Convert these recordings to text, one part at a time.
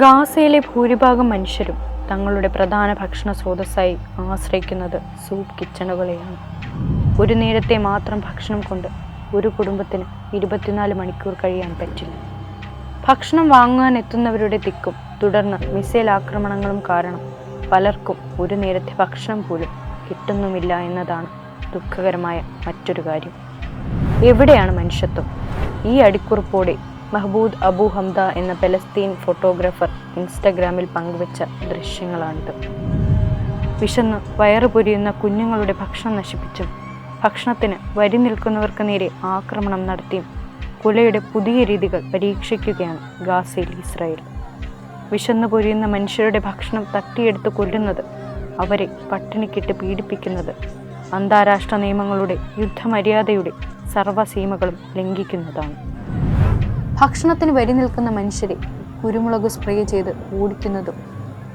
ഗാസയിലെ ഭൂരിഭാഗം മനുഷ്യരും തങ്ങളുടെ പ്രധാന ഭക്ഷണ സ്രോതസ്സായി ആശ്രയിക്കുന്നത് സൂപ്പ് കിച്ചണുകളെയാണ്. ഒരു നേരത്തെ മാത്രം ഭക്ഷണം കൊണ്ട് ഒരു കുടുംബത്തിന് ഇരുപത്തിനാല് മണിക്കൂർ കഴിയാൻ പറ്റില്ല. ഭക്ഷണം വാങ്ങാൻ എത്തുന്നവരുടെ തിക്കും തുടർന്ന് മിസൈൽ ആക്രമണങ്ങളും കാരണം പലർക്കും ഒരു നേരത്തെ ഭക്ഷണം പോലും കിട്ടുന്നുമില്ല എന്നതാണ് ദുഃഖകരമായ മറ്റൊരു കാര്യം. എവിടെയാണ് മനുഷ്യത്വം? ഈ അടിക്കുറിപ്പോടെ മഹബൂദ് അബു ഹംദ എന്ന പലസ്തീൻ ഫോട്ടോഗ്രാഫർ ഇൻസ്റ്റഗ്രാമിൽ പങ്കുവച്ച ദൃശ്യങ്ങളാണിത്. വിശന്ന് വയറ് പൊരിയുന്ന കുഞ്ഞുങ്ങളുടെ ഭക്ഷണം നശിപ്പിച്ചും ഭക്ഷണത്തിന് വരി നിൽക്കുന്നവർക്ക് നേരെ ആക്രമണം നടത്തിയും കുലയുടെ പുതിയ രീതികൾ പരീക്ഷിക്കുകയാണ് ഗാസയിൽ ഇസ്രായേൽ. വിശന്നു പൊരിയുന്ന മനുഷ്യരുടെ ഭക്ഷണം തട്ടിയെടുത്ത് കൊല്ലുന്നത് അവരെ പട്ടിണിക്കിട്ട് പീഡിപ്പിക്കുന്നത് അന്താരാഷ്ട്ര നിയമങ്ങളുടെ യുദ്ധമര്യാദയുടെ സർവസീമകളും ലംഘിക്കുന്നതാണ്. ഭക്ഷണത്തിന് വരി നിൽക്കുന്ന മനുഷ്യരെ കുരുമുളക് സ്പ്രേ ചെയ്ത് ഓടിക്കുന്നതും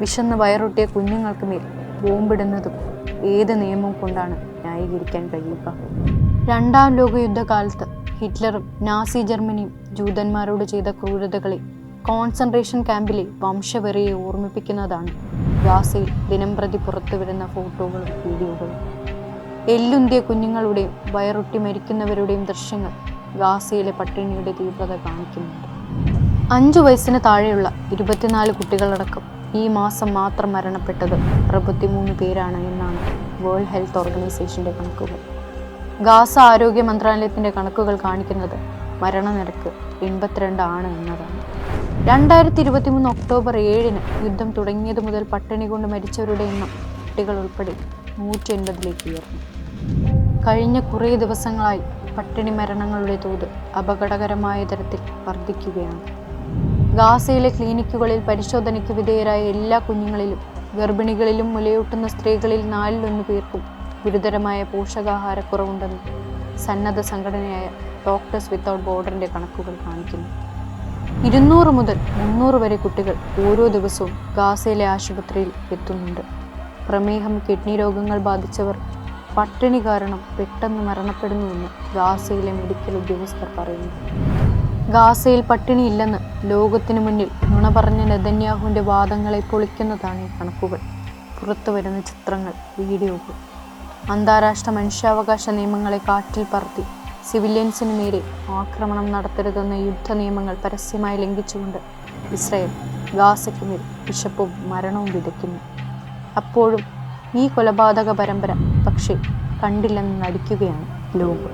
വിശന്ന് വയറൊട്ടിയ കുഞ്ഞുങ്ങൾക്ക് മേൽ ബോംബിടുന്നതും ഏത് നിയമം കൊണ്ടാണ് ന്യായീകരിക്കാൻ കഴിയുക? രണ്ടാം ലോകയുദ്ധകാലത്ത് ഹിറ്റ്ലറും നാസി ജർമ്മനിയും ജൂതന്മാരോട് ചെയ്ത ക്രൂരതകളെ കോൺസെൻട്രേഷൻ ക്യാമ്പിലെ വംശവെറിയെ ഓർമ്മിപ്പിക്കുന്നതാണ് ഗാസയിൽ ദിനംപ്രതി പുറത്തുവരുന്ന ഫോട്ടോകളും വീഡിയോകളും. എല്ലുന്തിയ കുഞ്ഞുങ്ങളുടെയും വയറൊട്ടി മരിക്കുന്നവരുടെയും ദൃശ്യങ്ങൾ ഗാസയിലെ പട്ടിണിയുടെ തീവ്രത കാണിക്കുന്നുണ്ട് അഞ്ചു വയസ്സിന് താഴെയുള്ള ഇരുപത്തിനാല് കുട്ടികളടക്കം ഈ മാസം മാത്രം മരണപ്പെട്ടത് അറുപത്തിമൂന്ന് പേരാണ് എന്നാണ് വേൾഡ് ഹെൽത്ത് ഓർഗനൈസേഷന്റെ കണക്കുകൾ. ഗാസ ആരോഗ്യ മന്ത്രാലയത്തിന്റെ കണക്കുകൾ കാണിക്കുന്നത് മരണനിരക്ക് എൺപത്തിരണ്ട് ആണ് എന്നതാണ്. രണ്ടായിരത്തി ഇരുപത്തി മൂന്ന് ഒക്ടോബർ ഏഴിന് യുദ്ധം തുടങ്ങിയത് മുതൽ പട്ടിണി കൊണ്ട് മരിച്ചവരുടെ എണ്ണം കുട്ടികൾ ഉൾപ്പെടെ നൂറ്റി എൺപതിലേക്ക് ഉയർന്നു. കഴിഞ്ഞ കുറേ ദിവസങ്ങളായി പട്ടിണി മരണങ്ങളുടെ തോത് അപകടകരമായ തരത്തിൽ വർദ്ധിക്കുകയാണ്. ഗാസയിലെ ക്ലിനിക്കുകളിൽ പരിശോധനയ്ക്ക് വിധേയരായ എല്ലാ കുഞ്ഞുങ്ങളിലും ഗർഭിണികളിലും മുലയൂട്ടുന്ന സ്ത്രീകളിൽ നാലിലൊന്ന് പേർക്കും ഗുരുതരമായ പോഷകാഹാരക്കുറവുണ്ടെന്ന് സന്നദ്ധ സംഘടനയായ ഡോക്ടേഴ്സ് വിത്തൗട്ട് ബോർഡറിന്റെ കണക്കുകൾ കാണിക്കുന്നു. ഇരുന്നൂറ് മുതൽ മുന്നൂറ് വരെ കുട്ടികൾ ഓരോ ദിവസവും ഗാസയിലെ ആശുപത്രിയിൽ എത്തുന്നുണ്ട്. പ്രമേഹം കിഡ്നി രോഗങ്ങൾ ബാധിച്ചവർ പട്ടിണി കാരണം പെട്ടെന്ന് മരണപ്പെടുന്നുവെന്ന് ഗാസയിലെ മെഡിക്കൽ ഉദ്യോഗസ്ഥർ പറയുന്നു. ഗാസയിൽ പട്ടിണിയില്ലെന്ന് ലോകത്തിനു മുന്നിൽ നുണ പറഞ്ഞ നെതന്യാഹുവിന്റെ വാദങ്ങളെ പൊളിക്കുന്നതാണ് ഈ കണക്കുകൾ. പുറത്തു വരുന്ന ചിത്രങ്ങൾ വീഡിയോകൾ. അന്താരാഷ്ട്ര മനുഷ്യാവകാശ നിയമങ്ങളെ കാറ്റിൽ പറത്തി സിവിലിയൻസിന് നേരെ ആക്രമണം നടത്തരുതെന്ന യുദ്ധ നിയമങ്ങൾ പരസ്യമായി ലംഘിച്ചുകൊണ്ട് ഇസ്രയേൽ ഗാസയ്ക്ക് മേൽ വിശപ്പും മരണവും വിതയ്ക്കുന്നു. അപ്പോഴും ഈ കൊലപാതക പരമ്പര പക്ഷേ കണ്ടില്ലെന്ന് നടിക്കുകയാണ് ലോകം.